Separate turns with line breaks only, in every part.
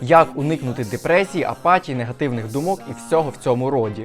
як уникнути депресії, апатії, негативних думок і всього в цьому роді.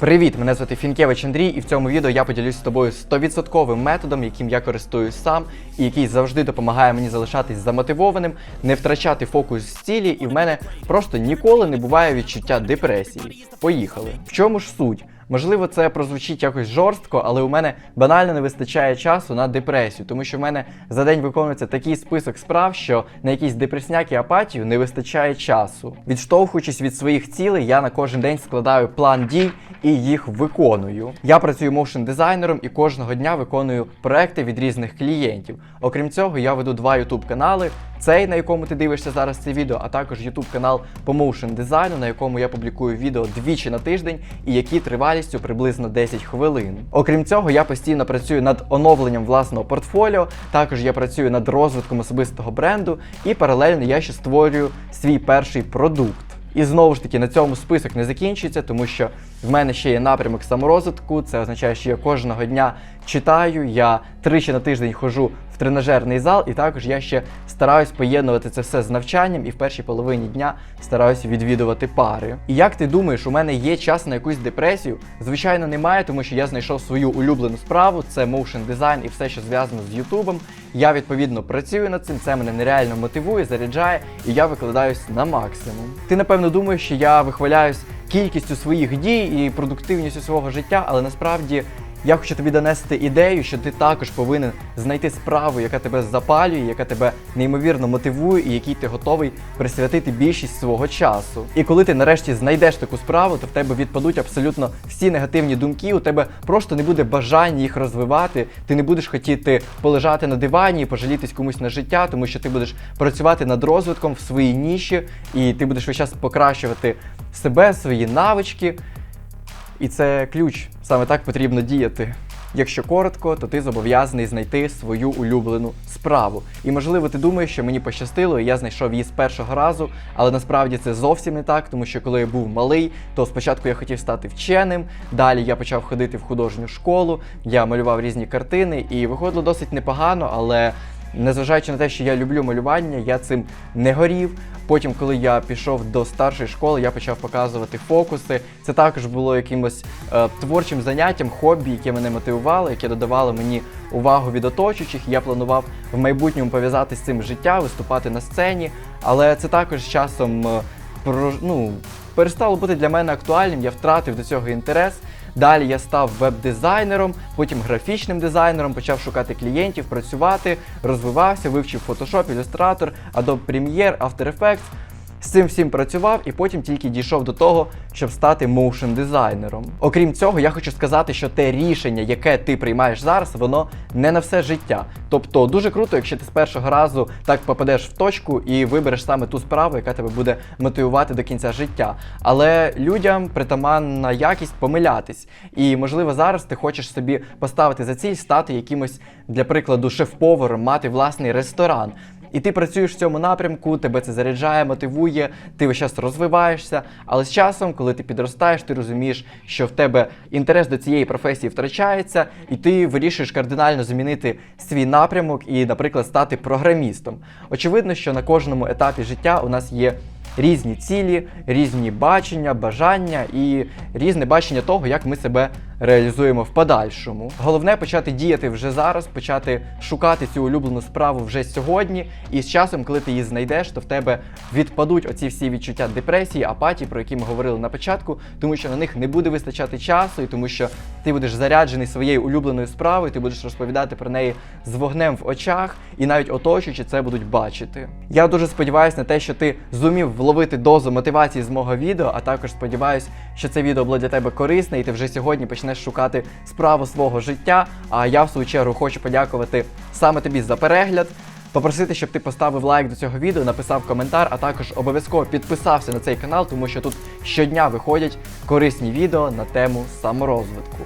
Привіт, мене звати Фінкевич Андрій, і в цьому відео я поділюсь з тобою 100% методом, яким я користуюсь сам, і який завжди допомагає мені залишатись замотивованим, не втрачати фокус з цілі, і в мене просто ніколи не буває відчуття депресії. Поїхали. В чому ж суть? Можливо, це прозвучить якось жорстко, але у мене банально не вистачає часу на депресію, тому що в мене за день виконується такий список справ, що на якісь депресняк і апатію не вистачає часу. Відштовхуючись від своїх цілей, я на кожен день складаю план дій і їх виконую. Я працюю моушн дизайнером і кожного дня виконую проекти від різних клієнтів. Окрім цього, я веду два YouTube канали. Цей, на якому ти дивишся зараз це відео, а також YouTube канал по моушн дизайну, на якому я публікую відео двічі на тиждень і які тривалістю приблизно 10 хвилин. Окрім цього, я постійно працюю над оновленням власного портфоліо. Також я працюю над розвитком особистого бренду, і паралельно я ще створюю свій перший продукт. І знову ж таки на цьому список не закінчується, тому що в мене ще є напрямок саморозвитку. Це означає, що я кожного дня читаю, я тричі на тиждень ходжу в тренажерний зал, і також я ще стараюсь поєднувати це все з навчанням і в першій половині дня стараюся відвідувати пари. І як ти думаєш, у мене є час на якусь депресію? Звичайно, немає, тому що я знайшов свою улюблену справу, це моушн дизайн і все, що зв'язано з Ютубом. Я відповідно працюю над цим, це мене нереально мотивує, заряджає, і я викладаюсь на максимум. Ти напевно думаєш, що я вихваляюсь кількістю своїх дій і продуктивністю свого життя, але насправді. Я хочу тобі донести ідею, що ти також повинен знайти справу, яка тебе запалює, яка тебе неймовірно мотивує, і якій ти готовий присвятити більшість свого часу. І коли ти нарешті знайдеш таку справу, то в тебе відпадуть абсолютно всі негативні думки. У тебе просто не буде бажання їх розвивати. Ти не будеш хотіти полежати на дивані і пожалітись комусь на життя, тому що ти будеш працювати над розвитком в своїй ніші, і ти будеш весь час покращувати себе, свої навички. І це ключ. Саме так потрібно діяти. Якщо коротко, то ти зобов'язаний знайти свою улюблену справу. І можливо, ти думаєш, що мені пощастило, і я знайшов її з першого разу, але насправді це зовсім не так, тому що коли я був малий, то спочатку я хотів стати вченим. Далі я почав ходити в художню школу, я малював різні картини, і виходило досить непогано, але. Незважаючи на те, що я люблю малювання, я цим не горів. Потім, коли я пішов до старшої школи, я почав показувати фокуси. Це також було якимось е, творчим заняттям, хобі, яке мене мотивувало, яке додавало мені увагу від оточуючих. Я планував в майбутньому пов'язати з цим життя, виступати на сцені. Але це також з часом е, ну, перестало бути для мене актуальним. Я втратив до цього інтерес. Далі я став веб-дизайнером, потім графічним дизайнером, почав шукати клієнтів, працювати, розвивався, вивчив Photoshop, Illustrator, Adobe Premiere, After Effects. З цим всім працював і потім тільки дійшов до того, щоб стати моушн дизайнером. Окрім цього, я хочу сказати, що те рішення, яке ти приймаєш зараз, воно не на все життя. Тобто дуже круто, якщо ти з першого разу так попадеш в точку і вибереш саме ту справу, яка тебе буде мотивувати до кінця життя. Але людям притаманна якість помилятись. І можливо зараз ти хочеш собі поставити за ціль стати якимось, для прикладу, шеф-поваром, мати власний ресторан. І ти працюєш в цьому напрямку, тебе це заряджає, мотивує, ти весь час розвиваєшся. Але з часом, коли ти підростаєш, ти розумієш, що в тебе інтерес до цієї професії втрачається, і ти вирішуєш кардинально змінити свій напрямок і, наприклад, стати програмістом. Очевидно, що на кожному етапі життя у нас є. Різні цілі, різні бачення, бажання і різне бачення того, як ми себе реалізуємо в подальшому. Головне почати діяти вже зараз, почати шукати цю улюблену справу вже сьогодні. І з часом, коли ти її знайдеш, то в тебе відпадуть оці всі відчуття депресії, апатії, про які ми говорили на початку, тому що на них не буде вистачати часу, і тому що ти будеш заряджений своєю улюбленою справою, ти будеш розповідати про неї з вогнем в очах, і навіть оточуючи це будуть бачити. Я дуже сподіваюся на те, що ти зумів вловити дозу мотивації з мого відео, а також сподіваюся, що це відео було для тебе корисне, і ти вже сьогодні почнеш шукати справу свого життя. А я в свою чергу хочу подякувати саме тобі за перегляд. Попросити, щоб ти поставив лайк до цього відео, написав коментар, а також обов'язково підписався на цей канал, тому що тут щодня виходять корисні відео на тему саморозвитку.